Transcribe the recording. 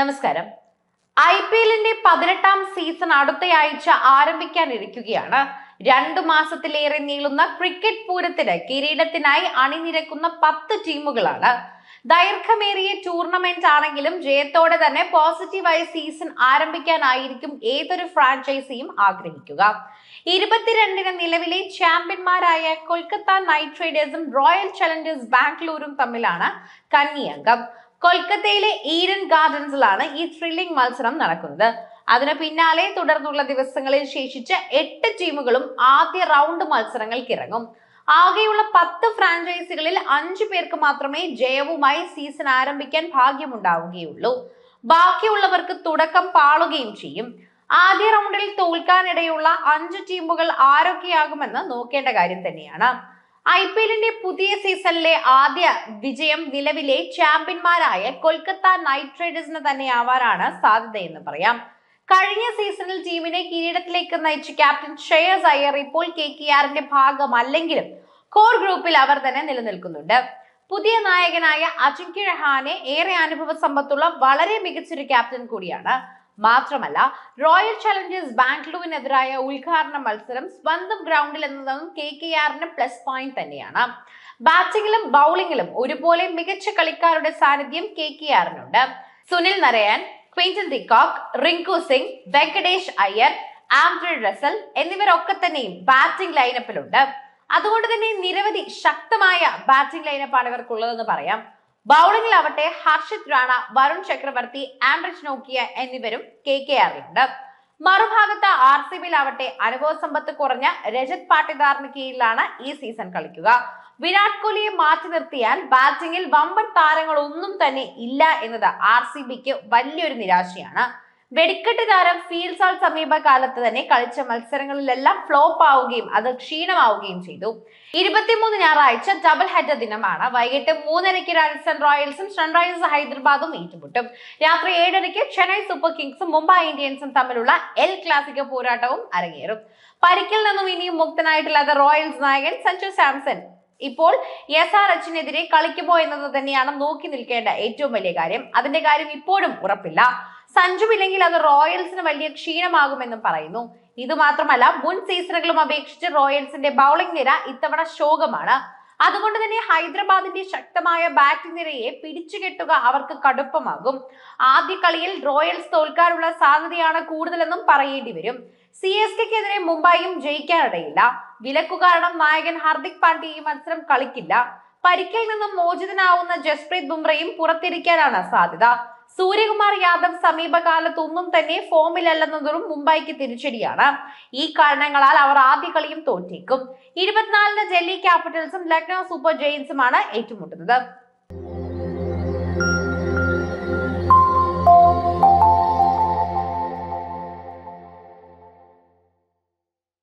നമസ്കാരം. I P എല്ലിന്റെ പതിനെട്ടാം സീസൺ അടുത്തയാഴ്ച ആരംഭിക്കാനിരിക്കുകയാണ്. രണ്ടു മാസത്തിലേറെ നീളുന്ന ക്രിക്കറ്റ് പൂരത്തിന് കിരീടത്തിനായി അണിനിരക്കുന്ന പത്ത് ടീമുകളാണ്. ദൈർഘ്യമേറിയ ടൂർണമെന്റ് ആണെങ്കിലും ജയത്തോടെ തന്നെ പോസിറ്റീവായ സീസൺ ആരംഭിക്കാനായിരിക്കും ഏതൊരു ഫ്രാഞ്ചൈസിയും ആഗ്രഹിക്കുക. ഇരുപത്തിരണ്ടിന് നിലവിലെ ചാമ്പ്യന്മാരായ കൊൽക്കത്ത നൈറ്റ് റൈഡേഴ്സും റോയൽ ചലഞ്ചേഴ്സ് ബാംഗ്ലൂരും തമ്മിലാണ് കന്നിയംഗം. കൊൽക്കത്തയിലെ ഈഡൻ ഗാർഡൻസിലാണ് ഈ ത്രില്ലിംഗ് മത്സരം നടക്കുന്നത്. അതിനു പിന്നാലെ തുടർന്നുള്ള ദിവസങ്ങളിൽ ശേഷിച്ച എട്ട് ടീമുകളും ആദ്യ റൗണ്ട് മത്സരങ്ങൾക്ക് ഇറങ്ങും. ആകെയുള്ള പത്ത് ഫ്രാഞ്ചൈസികളിൽ അഞ്ചു പേർക്ക് മാത്രമേ ജയവുമായി സീസൺ ആരംഭിക്കാൻ ഭാഗ്യമുണ്ടാവുകയുള്ളൂ. ബാക്കിയുള്ളവർക്ക് തുടക്കം പാളുകയും ചെയ്യും. ആദ്യ റൗണ്ടിൽ തോൽക്കാനിടയുള്ള അഞ്ച് ടീമുകൾ ആരൊക്കെയാകുമെന്ന് നോക്കേണ്ട കാര്യം തന്നെയാണ്. ഐ പി എല്ലിന്റെ പുതിയ സീസണിലെ ആദ്യ വിജയം നിലവിലെ ചാമ്പ്യന്മാരായ കൊൽക്കത്ത നൈറ്റ് റൈഡേഴ്സിന് തന്നെ ആവാനാണ് സാധ്യതയെന്ന് പറയാം. കഴിഞ്ഞ സീസണിൽ ടീമിനെ കിരീടത്തിലേക്ക് നയിച്ച ക്യാപ്റ്റൻ ശ്രേയസ് അയ്യർ ഇപ്പോൾ കെ കെ ആറിന്റെ ഭാഗമല്ലെങ്കിലും കോർ ഗ്രൂപ്പിൽ അവർ തന്നെ നിലനിൽക്കുന്നുണ്ട്. പുതിയ നായകനായ അജിങ്ക്യ രഹാനെ ഏറെ അനുഭവ സമ്പത്തുള്ള വളരെ മികച്ചൊരു ക്യാപ്റ്റൻ കൂടിയാണ്. മാത്രമല്ല റോയൽ ചലഞ്ചേഴ്സ് ബാംഗ്ലൂരിനെതിരായ ഉദ്ഘാടന മത്സരം സ്വന്തം ഗ്രൗണ്ടിൽ എന്നതും കെ കെ ആറിന് പ്ലസ് പോയിന്റ് തന്നെയാണ്. ബാറ്റിംഗിലും ബൗളിംഗിലും ഒരുപോലെ മികച്ച കളിക്കാരുടെ സാന്നിധ്യം K K ആറിനുണ്ട് Sunil Narine Quinton de Kock Rinku Singh Venkatesh Iyer ആംബ്രിൽ Russell എന്നിവരൊക്കെ തന്നെയും ബാറ്റിംഗ് ലൈനപ്പിലുണ്ട് അതുകൊണ്ട് തന്നെ നിരവധി ശക്തമായ ബാറ്റിംഗ് ലൈനപ്പാണ് ഇവർക്കുള്ളതെന്ന് പറയാം. ബൗളിംഗിലാവട്ടെ ഹർഷിത് റാണ വരുൺ ചക്രവർത്തി ആൻഡ്രിച്ച് നോക്കിയ എന്നിവരും കെ കെ ആറിലുണ്ട്. മറുഭാഗത്ത് ആർ സി ബിയിലാവട്ടെ അനുഭവ സമ്പത്ത് കുറഞ്ഞ രജത് പാട്ടിദാറിന് കീഴിലാണ് ഈ സീസൺ കളിക്കുക. വിരാട് കോഹ്ലിയെ മാറ്റി നിർത്തിയാൽ ബാറ്റിംഗിൽ വമ്പൻ താരങ്ങളൊന്നും തന്നെ ഇല്ല എന്നത് ആർ സി ബിക്ക് വലിയൊരു നിരാശയാണ്. വെടിക്കെട്ട് താരം ഫീൽസാൾ സമീപകാലത്ത് തന്നെ കളിച്ച മത്സരങ്ങളിലെല്ലാം ഫ്ലോപ്പ് ആവുകയും അത് ക്ഷീണമാവുകയും ചെയ്തു. ഇരുപത്തിമൂന്ന് ഞായറാഴ്ച ഡബിൾ ഹെഡർ ദിനമാണ്. വൈകിട്ട് മൂന്നരയ്ക്ക് രാജസ്ഥാൻ റോയൽസും സൺറൈസേഴ്സ് ഹൈദരാബാദും ഏറ്റുമുട്ടും. രാത്രി ഏഴരയ്ക്ക് ചെന്നൈ സൂപ്പർ കിങ്സും മുംബൈ ഇന്ത്യൻസും തമ്മിലുള്ള എൽ ക്ലാസിക് പോരാട്ടവും അരങ്ങേറും. പരിക്കിൽ നിന്നും ഇനിയും മുക്തനായിട്ടില്ലാത്ത റോയൽസ് നായകൻ സഞ്ജു സാംസൺ. ഇപ്പോൾ എസ് ആർ എച്ചിനെതിരെ കളിക്കുമോ എന്നത് തന്നെയാണ് നോക്കി നിൽക്കേണ്ട ഏറ്റവും വലിയ കാര്യം. അതിന്റെ കാര്യം ഇപ്പോഴും ഉറപ്പില്ല. സഞ്ജു ഇല്ലെങ്കിൽ അത് റോയൽസിന് വലിയ ക്ഷീണമാകുമെന്നും പറയുന്നു. ഇത് മാത്രമല്ല മുൻ സീസണുകളും അപേക്ഷിച്ച് റോയൽസിന്റെ ബൗളിംഗ് നിര ഇത്തവണ ശോകമാണ്. അതുകൊണ്ട് തന്നെ ഹൈദരാബാദിന്റെ ശക്തമായ ബാറ്റിംഗ് നിരയെ പിടിച്ചുകെട്ടുക അവർക്ക് കടുപ്പമാകും. ആദ്യ കളിയിൽ റോയൽസ് തോൽക്കാനുള്ള സാധ്യതയാണ് കൂടുതലെന്നും പറയേണ്ടി വരും. C S കെക്കെതിരെ മുംബൈയും ജയിക്കാനിടയില്ല. വിലക്കു കാരണം നായകൻ ഹാർദിക് പാണ്ഡ്യ ഈ മത്സരം കളിക്കില്ല. പരിക്കിൽ നിന്നും മോചിതനാവുന്ന ജസ്പ്രീത് ബുംറയും പുറത്തിരിക്കാനാണ് സാധ്യത. സൂര്യകുമാർ യാദവ് സമീപകാലത്തൊന്നും തന്നെ ഫോമിലല്ലെന്നതും മുംബൈക്ക് തിരിച്ചടിയാണ്. ഈ കാരണങ്ങളാൽ അവർ ആദ്യ കളിയും തോറ്റേക്കും. ഇരുപത്തിനാലിന് ഡൽഹി ക്യാപിറ്റൽസും ലക്നൌ സൂപ്പർ ജയിൻസുമാണ് ഏറ്റുമുട്ടുന്നത്.